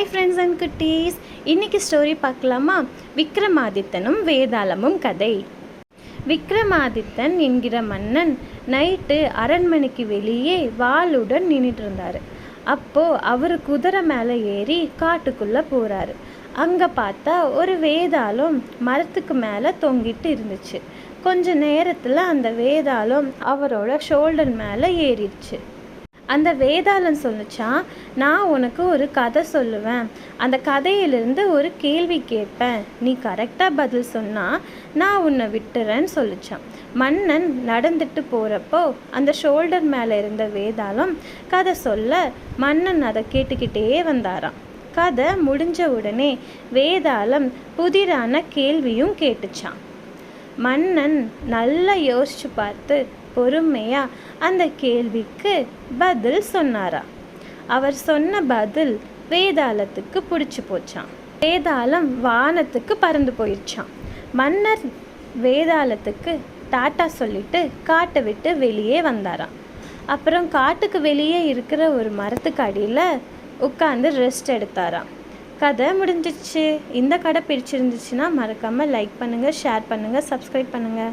Hi friends and குட்டீஸ் இன்னைக்கு story பார்க்கலாமா? விக்ரமாதித்தனும் வேதாளமும் கதை. விக்ரமாதித்தன் என்கிற மன்னன் நைட்டு அரண்மனைக்கு வெளியே வாளுடன் நின்றுட்டு இருந்தார் அப்போ அவர் குதிரை மேலே ஏறி காட்டுக்குள்ளே போகிறாரு அங்கே பார்த்தா ஒரு வேதாளம் மரத்துக்கு மேலே தொங்கிட்டு இருந்துச்சு. கொஞ்ச நேரத்தில் அந்த வேதாளம் அவரோட ஷோல்டர் மேலே ஏறிடுச்சு. அந்த வேதாளம் சொல்லுச்சான் நான் உனக்கு ஒரு கதை சொல்லுவேன். அந்த கதையிலிருந்து ஒரு கேள்வி கேட்பேன். நீ கரெக்டாக பதில் சொன்னால் நான் உன்னை விட்டுறேன்னு சொல்லிச்சான் மன்னன் நடந்துட்டு போகிறப்போ அந்த ஷோல்டர் மேலே இருந்த வேதாளம் கதை சொல்ல மன்னன் அதை கேட்டுக்கிட்டே வந்தாராம். கதை முடிஞ்ச உடனே வேதாளம் புதிரான கேள்வியும் கேட்டுச்சான் மன்னன் நல்லா யோசிச்சு பார்த்து பொறுமையா? அந்த கேள்விக்கு பதில் சொன்னாரா? அவர் சொன்ன பதில் வேதாளத்துக்கு பிடிச்சி போச்சான் வேதாளம் வானத்துக்கு பறந்து போயிடுச்சான் மன்னர் வேதாளத்துக்கு டாட்டா சொல்லிட்டு காட்டை விட்டு வெளியே வந்தாராம். அப்புறம் காட்டுக்கு வெளியே இருக்கிற ஒரு மரத்துக்கு அடியில் உட்காந்து ரெஸ்ட் எடுத்தாராம். கதை முடிஞ்சிச்சு. இந்த கடை பிடிச்சிருந்துச்சுன்னா மறக்காமல் லைக் பண்ணுங்கள் ஷேர் பண்ணுங்கள் சப்ஸ்கிரைப் பண்ணுங்கள்